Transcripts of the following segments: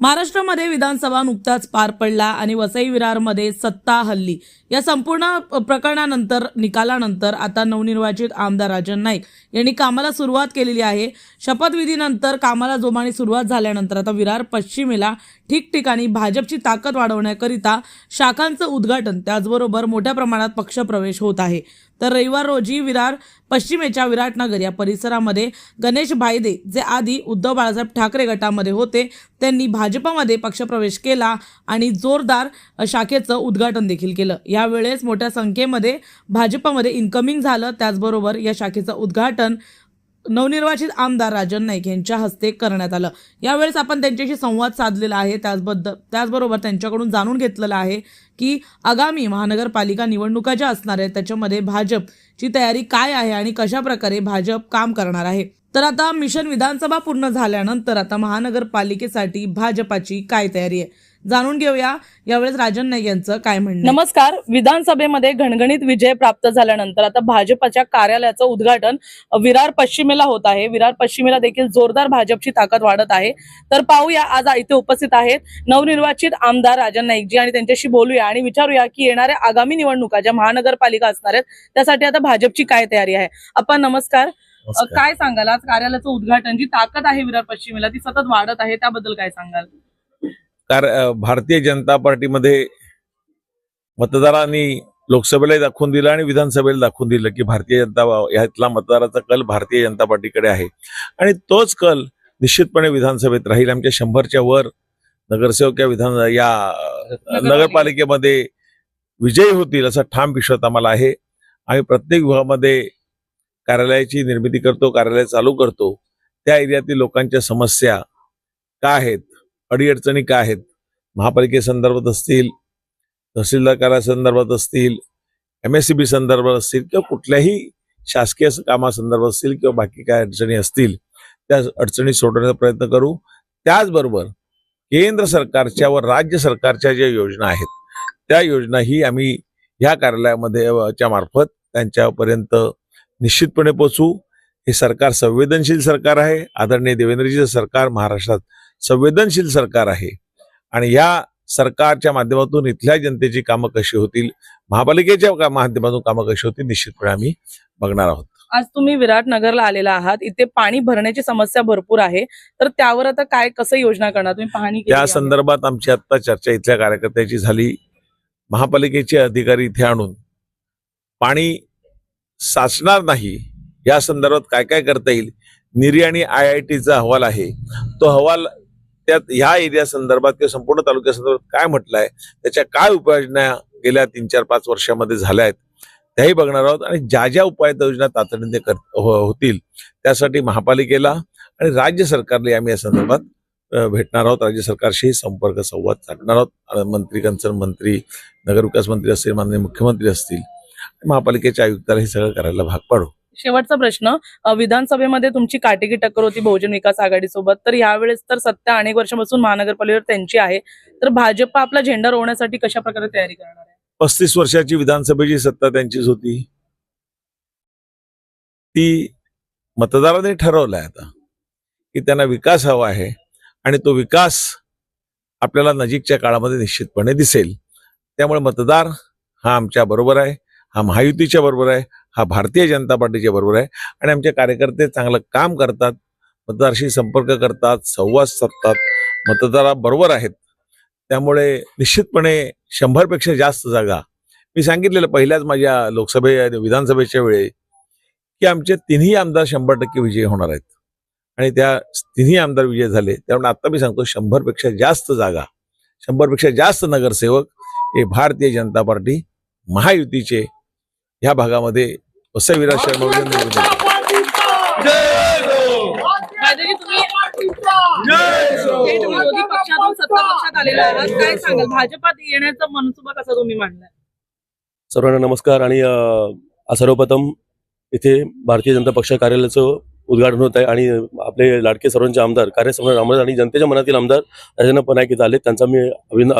महाराष्ट्रामध्ये विधानसभा नुकताच पार पडला आणि वसई विरारमध्ये सत्ता हल्ली. या संपूर्ण प्रकरणानंतर निकालानंतर आता नवनिर्वाचित आमदार राजन नाईक यांनी कामाला सुरुवात केलेली आहे. शपथविधीनंतर कामाला जोमाने सुरुवात झाल्यानंतर आता विरार पश्चिमेला ठिकठिकाणी भाजपची ताकद वाढवण्याकरिता शाखांचं उद्घाटन त्याचबरोबर मोठ्या प्रमाणात पक्षप्रवेश होत आहे. तर रविवार रोजी विरार पश्चिमेच्या विराटनगर या परिसरामध्ये गणेश भायदे जे आधी उद्धव बाळासाहेब ठाकरे गटामध्ये होते त्यांनी भाजपमध्ये पक्षप्रवेश केला आणि जोरदार शाखेचं उद्घाटन देखील केलं. यावेळेस मोठ्या संख्येमध्ये भाजपमध्ये इन्कमिंग झालं. त्याचबरोबर या शाखेचं उद्घाटन नवनिर्वाचित आमदार राजन नाईक यांच्या हस्ते करण्यात आलं. यावेळेस आपण त्यांच्याशी संवाद साधलेला आहे. त्याचबद्दल त्याचबरोबर त्यांच्याकडून जाणून घेतलेलं आहे की आगामी महानगरपालिका निवडणुका ज्या असणार आहेत त्याच्यामध्ये भाजपची तयारी काय आहे आणि कशा प्रकारे भाजप काम करणार आहे. तर आता मिशन विधानसभा पूर्ण झाल्यानंतर आता महानगरपालिकेसाठी भाजपाची काय तयारी आहे? जाणून घेऊया यावेळेस राजन नाईक यांचं काय म्हणणं नमस्कार. विधानसभेमध्ये घणघणीत विजय प्राप्त झाल्यानंतर आता भाजपाच्या कार्यालयाचं उद्घाटन विरार पश्चिमेला होत आहे. विरार पश्चिमेला देखील जोरदार भाजपची ताकद वाढत आहे. तर पाहूया आज इथे उपस्थित आहेत नवनिर्वाचित आमदार राजन नाईकजी आणि त्यांच्याशी बोलूया आणि विचारूया की येणाऱ्या आगामी निवडणुका ज्या महानगरपालिका असणार आहेत त्यासाठी आता भाजपची काय तयारी आहे? आपण नमस्कार. काय सांगाल? आज कार्यालयाचं उद्घाटन जी ताकद आहे विरार पश्चिमेला ती सतत वाढत आहे त्याबद्दल काय सांगाल? कार भारतीय जनता पार्टीमध्ये मतदारांनी लोकसभेला दाखवून दिलं आणि विधानसभेला दाखवून दिलं की भारतीय जनता यातला मतदाराचा कल भारतीय जनता पार्टीकडे आहे. आणि तोच कल निश्चितपणे विधानसभेत राहील. आमच्या शंभरच्या वर नगरसेवक या विधान या नगरपालिकेमध्ये विजयी होतील असा ठाम विश्वास आम्हाला आहे. आम्ही प्रत्येक विभागामध्ये कार्यालयाची निर्मिती करतो कार्यालय चालू करतो. त्या एरियातील लोकांच्या समस्या काय आहेत? अडीअडचणी काय आहेत? महापालिकेसंदर्भात असतील तहसीलदार कार्यासंदर्भात असतील एम एस सी बी संदर्भात असतील किंवा कुठल्याही शासकीय कामासंदर्भात असतील किंवा बाकी काय अडचणी असतील त्या अडचणी सोडवण्याचा प्रयत्न करू. त्याचबरोबर केंद्र सरकारच्या व राज्य सरकारच्या ज्या योजना आहेत त्या योजनाही आम्ही ह्या कार्यालयामध्ये च्या मार्फत त्यांच्यापर्यंत निश्चितपणे पोचू हे सरकार संवेदनशील सरकार आहे. आदरणीय देवेंद्रजीचं सरकार महाराष्ट्रात संवेदनशील सरकार आहे. आणि या सरकारच्या माध्यमातून इथल्या जनतेची कामं कशी होतील महापालिकेच्या माध्यमातून कामं कशी होतील निश्चितपणे आम्ही बघणार आहोत. आज तुम्ही विराट नगरला आलेला आहात. इथे पाणी भरण्याची समस्या भरपूर आहे. तर त्यावर आता काय कसं योजना करणार? तुम्ही पाहणी केली त्या? संदर्भात आमची आत्ता चर्चा इथल्या कार्यकर्त्याची झाली. महापालिकेचे अधिकारी इथे आणून पाणी साचणार नाही या संदर्भात काय काय करता येईल निरी आणि आय आय टीचा अहवाल आहे. तो अहवाल त्यात ह्या एरिया संदर्भात किंवा संपूर्ण तालुक्या संदर्भात काय म्हटलंय त्याच्या काय उपाययोजना गेल्या तीन चार पाच वर्षामध्ये झाल्या आहेत त्याही बघणार आहोत. आणि ज्या ज्या उपाययोजना तातडीने कर हो, होतील त्यासाठी महापालिकेला आणि राज्य सरकारला आम्ही या संदर्भात भेटणार आहोत. राज्य सरकारशी संपर्क संवाद साधणार आहोत. मंत्री कन्सर्न मंत्री नगरविकास मंत्री असतील माननीय मुख्यमंत्री असतील महापालिकेच्या आयुक्ताला हे सगळं करायला भाग पाडू. शेवटचा प्रश्न विधानसभेमध्ये तुमची काटेकी टक्कर होती बहुजन विकास आघाडीसोबत. तर यावेळेस तर सत्ता अनेक वर्षापासून महानगरपालिकेवर त्यांची आहे. तर भाजप आपला झेंडा रोवण्यासाठी कशा प्रकारे तयारी करणार आहे? पस्तीस वर्षाची विधानसभेची सत्ता त्यांचीच होती. ती मतदारांनी ठरवलंय आता की त्यांना विकास हवा आहे आणि तो विकास आपल्याला नजीकच्या काळामध्ये निश्चितपणे दिसेल. त्यामुळे मतदार हा आमच्या बरोबर आहे हा महायुतीच्या बरोबर आहे हा भारतीय जनता पार्टीच्या बरोबर आहे. आणि आमचे कार्यकर्ते चांगलं काम करतात मतदाराशी संपर्क करतात संवाद साधतात मतदाराबरोबर आहेत. त्यामुळे निश्चितपणे शंभरपेक्षा जास्त जागा. मी सांगितलेलं पहिल्याच माझ्या लोकसभे विधानसभेच्या वेळी की आमचे तिन्ही आमदार शंभर टक्के विजयी होणार आहेत. आणि त्या तिन्ही आमदार विजय झाले त्यामुळे आता मी सांगतो शंभरपेक्षा जास्त जागा शंभरपेक्षा जास्त नगरसेवक हे भारतीय जनता पार्टी महायुतीचे ह्या भागामध्ये वसई विराज शर्मा विरोधी पक्षातून सत्ता पक्षात आलेला आहात. काय सांगाल? भाजपात येण्याचा मनसुबा कसा तुम्ही मांडलाय? सर्वांना नमस्कार. आणि सर्वप्रथम इथे भारतीय जनता पक्ष कार्यालयाचं उद्घाटन होत आहे आणि आपले लाडके सर्वांचे आमदार कार्यसम्राट आमदार आणि जनतेच्या मनातील आमदार राजेंद्र पनायक इथं आले त्यांचा मी अभिन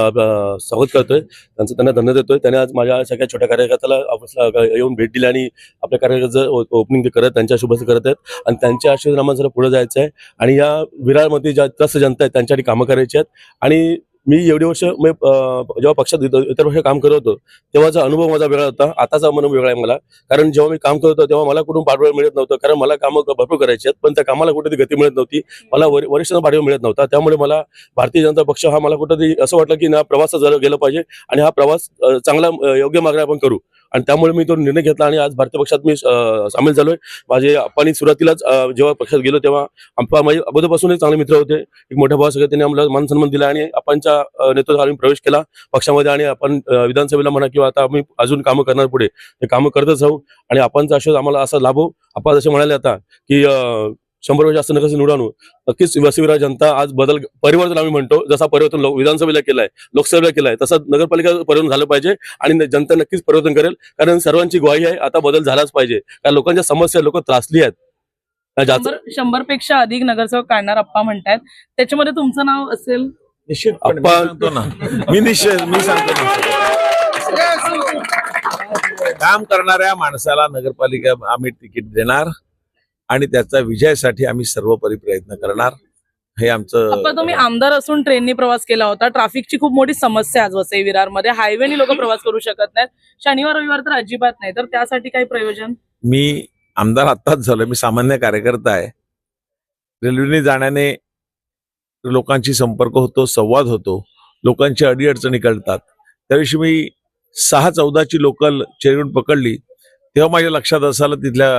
स्वागत करतोय. त्यांचं त्यांना धन्य देतोय. त्याने आज माझ्या सगळ्या छोट्या कार्यकर्त्याला ऑफिसला येऊन भेट दिली आणि आपल्या कार्यकर्त्याचं ओपनिंग ते करत त्यांच्या शुभेच्छा करत आहेत. आणि त्यांच्या आशीर्वाद आम्हाला जरा पुढे जायचं आहे आणि या विरारमध्ये ज्या त्रस्त जनता आहेत त्यांच्यासाठी कामं करायची आहेत. आणि मी एवढी वर्ष मी जेव्हा पक्षात इतर इतर वर्ष काम करत होतो तेव्हाचा अनुभव माझा वेगळा होता. आताचा अनुभव वेगळा आहे मला. कारण जेव्हा मी काम करत होतो तेव्हा मला कुठून पाठबळ मिळत नव्हतं. कारण मला कामं भरपूर करायची आहेत पण त्या कामाला कुठेतरी गती मिळत नव्हती. मला वरिष्ठांना पाठबळ मिळत नव्हता. त्यामुळे मला भारतीय जनता पक्ष हा मला कुठेतरी असं वाटलं की ना प्रवास झालं गेलं पाहिजे आणि हा प्रवास चांगला योग्य मार्गाने आपण करू. आणि त्यामुळे मी तो निर्णय घेतला आणि आज भारतीय पक्षात मी सामील झालोय. माझे आपण सुरुवातीलाच जेव्हा पक्षात गेलो तेव्हा आमचा माझे अगोदरपासूनच चांगले मित्र होते. एक मोठा भाऊ सगळे त्यांनी आम्हाला मान सन्मान दिला आणि आपणच्या अं, नेतृत्वात आम्ही प्रवेश केला पक्षामध्ये आणि आपण विधानसभेला म्हणा किंवा आता आम्ही अजून कामं करणार पुढे. ते कामं करतच राहू आणि आपणचा आशीर्वाद आम्हाला असा लाभो. आपण जसे म्हणाले आता की अं, शंभर वर्ष जास्त नकस निवडून नक्कीच वसविरा जनता आज बदल परिवर्तन आम्ही म्हणतो जसा परिवर्तन विधानसभेला केलाय लोकसभेला केलाय तसं नगरपालिका परिवर्तन झालं पाहिजे आणि न- जनता नक्कीच परिवर्तन करेल. कारण सर्वांची ग्वाही आहे आता बदल झालाच पाहिजे. कारण लोकांच्या समस्या लोक त्रासली आहेत. शंभरपेक्षा अधिक नगरसेवक काढणार अप्पा म्हणतायत. त्याच्यामध्ये तुमचं नाव असेल? निश्चितपणे. मी मी निश्चित मी सांगतो. काम करणाऱ्या माणसाला नगरपालिका आम्ही तिकीट देणार. आणि त्याचा विजयासाठी आम्ही सर्वपरी प्रयत्न करणार. हे अप्पा तुम्ही आमचं आमदार असून ट्रेननी प्रवास केला होता. ट्रॅफिकची खूप मोठी समस्या आज वसई विरारमध्ये. हायवेनी लोक प्रवास करू शकत नाहीत. शनिवार रविवार तर अजिबात नाही. तर त्यासाठी काही प्रयोजन? मी आमदार आत्ताच झालो मी सामान्य कार्यकर्ता आहे. रेल्वेने जाण्याने लोकांशी संपर्क होतो संवाद होतो. लोकांची अडीअडचणी कळतात त्या दिवशी मी सहा चौदाची लोकल चेरून पकडली. तेव्हा माझ्या लक्षात असायला तिथल्या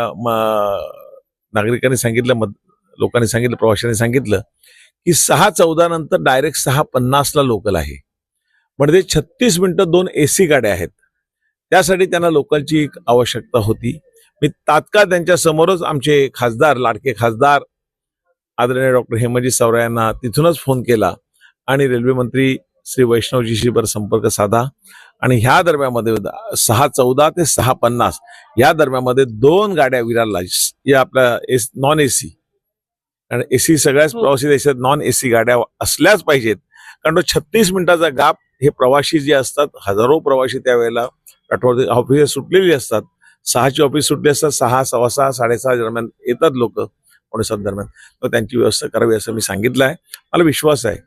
नागरिकांनी सांगितलं मत लोकांनी सांगितलं प्रवाशांनी सांगितलं की सहा चौदा नंतर डायरेक्ट सहा पन्नासला लोकल आहे. म्हणजे छत्तीस मिनटं दोन एसी गाड्या आहेत. त्यासाठी त्यांना लोकलची एक आवश्यकता होती. मी तात्काळ त्यांच्या समोरच आमचे खासदार लाडके खासदार आदरणीय डॉक्टर हेमजी सावरा यांना तिथूनच फोन केला आणि रेल्वे मंत्री श्री वैष्णवजीशीवर संपर्क साधा. आणि ह्या दरम्यामध्ये सहा चौदा ते सहा पन्नास या दरम्यामध्ये दोन गाड्या विरारला या आपल्या एस नॉन एसी आणि एसी सगळ्याच हो. प्रवासी देशात नॉन एसी गाड्या असल्याच पाहिजेत. कारण तो छत्तीस मिनिटाचा गाप हे प्रवासी जे असतात हजारो प्रवासी त्यावेळेला आठवडे ऑफिस सुटलेली असतात. सहाची ऑफिस सुटली असतात सहा सव्वा सहा साडेसहा दरम्यान येतात लोक सात दरम्यान. तर त्यांची व्यवस्था करावी असं मी सांगितलं आहे मला विश्वास आहे.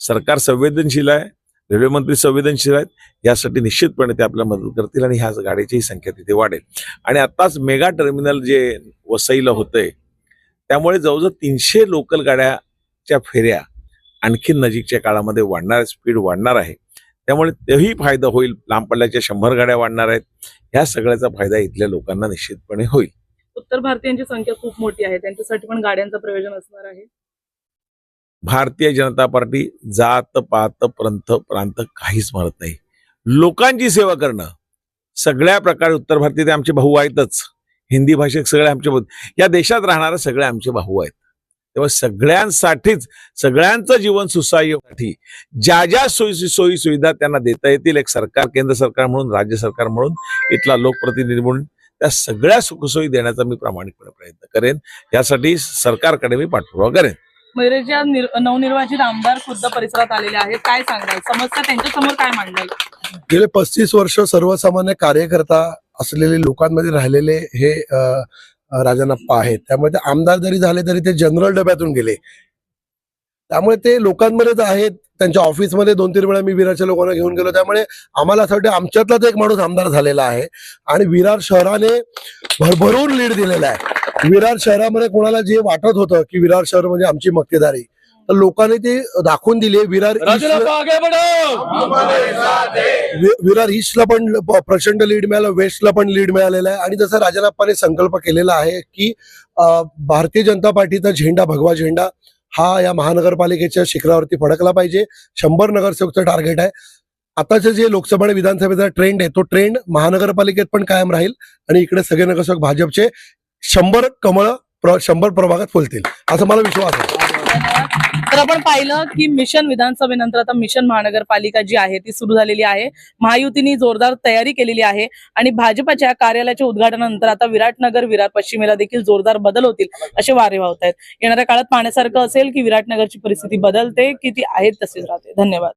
सरकार संवेदनशील आहे रेल्वे मंत्री संवेदनशील आहेत यासाठी निश्चितपणे ते आपल्याला मदत करतील आणि ह्या गाड्याचीही संख्या तिथे वाढेल. आणि आताच मेगा टर्मिनल जे वसईला होतंय त्यामुळे जवळजवळ तीनशे लोकल गाड्याच्या फेऱ्या आणखी नजीकच्या काळामध्ये वाढणार स्पीड वाढणार आहे. त्यामुळे तेही फायदा होईल लांब पल्ल्याच्या शंभर गाड्या वाढणार आहेत ह्या सगळ्याचा फायदा इथल्या लोकांना निश्चितपणे होईल. उत्तर भारतीयांची संख्या खूप मोठी आहे त्यांच्यासाठी पण गाड्यांचं प्रयोजन असणार आहे. भारतीय जनता पार्टी जात पात पंथ प्रांत काहीच म्हणत नाही. लोकांची सेवा करणं सगळ्या प्रकारे उत्तर भारतीय ते आमचे भाऊ आहेतच. हिंदी भाषेत सगळे आमचे या देशात राहणारे सगळे आमचे भाऊ आहेत. तेव्हा सगळ्यांसाठीच सगळ्यांचं जीवन सुसाह्यसाठी ज्या ज्या सोयी सोयी सुविधा त्यांना देता येतील एक सरकार केंद्र सरकार म्हणून राज्य सरकार म्हणून इथला लोकप्रतिनिधी म्हणून त्या सगळ्या सुखसोयी देण्याचा मी प्रामाणिकपणे प्रयत्न करेन. यासाठी सरकारकडे मी पाठपुरावा करेन. म्हणजे मैरेचे नवनिर्वाचित आमदार खुद्द परिसरात आलेले आहेत काय सांगाल? समस्या त्यांच्यासमोर काय मांडाल गेले पस्तीस वर्ष सर्वसामान्य कार्यकर्ता असलेले लोकांमध्ये राहिलेले हे राजानाप्पा राजनप्पा आहेत. त्यामुळे ते आमदार जरी झाले तरी ते जनरल डब्यातून गेले. त्यामुळे ते लोकांमध्येच आहेत. त्यांच्या ऑफिसमध्ये दोन तीन वेळा मी विरारच्या लोकांना घेऊन गेलो. त्यामुळे आम्हाला असं वाटतं आमच्यातलाच एक माणूस आमदार झालेला आहे. आणि विरार शहराने भरभरून लीड दिलेला आहे. विरार शहरामध्ये कोणाला जे वाटत होतं की विरार शहर म्हणजे आमची मक्तेदारी तर लोकांनी ते दाखवून दिले. विरार विरार ईस्टला पण प्रचंड लीड मिळालं वेस्टला पण लीड मिळालेला आहे. आणि जसं राजनाप्पाने संकल्प केलेला आहे की भारतीय जनता पार्टीचा झेंडा भगवा झेंडा हा या महानगरपालिकेच्या शिखरावरती फडकला पाहिजे. शंभर नगरसेवकचं टार्गेट आहे. आताचे जे लोकसभा आणि विधानसभेचा ट्रेंड आहे तो ट्रेंड महानगरपालिकेत पण कायम राहील. आणि इकडे सगळे नगरसेवक भाजपचे. शंभर कमळ शंभर प्रभागात फुलतील असं मला विश्वास आहे. तर आपण पाहिलं की मिशन विधानसभेनंतर आता मिशन महानगरपालिका जी आहे ती सुरू झालेली आहे. महायुतीने जोरदार तयारी केलेली आहे आणि भाजपच्या कार्यालयाच्या उद्घाटनानंतर आता विराटनगर विरार पश्चिमेला देखील जोरदार बदल होतील असे वारे वाहत आहेत येणाऱ्या काळात पाहण्यासारखं असेल की विराटनगरची परिस्थिती बदलते की ती आहे तशीच राहते. धन्यवाद.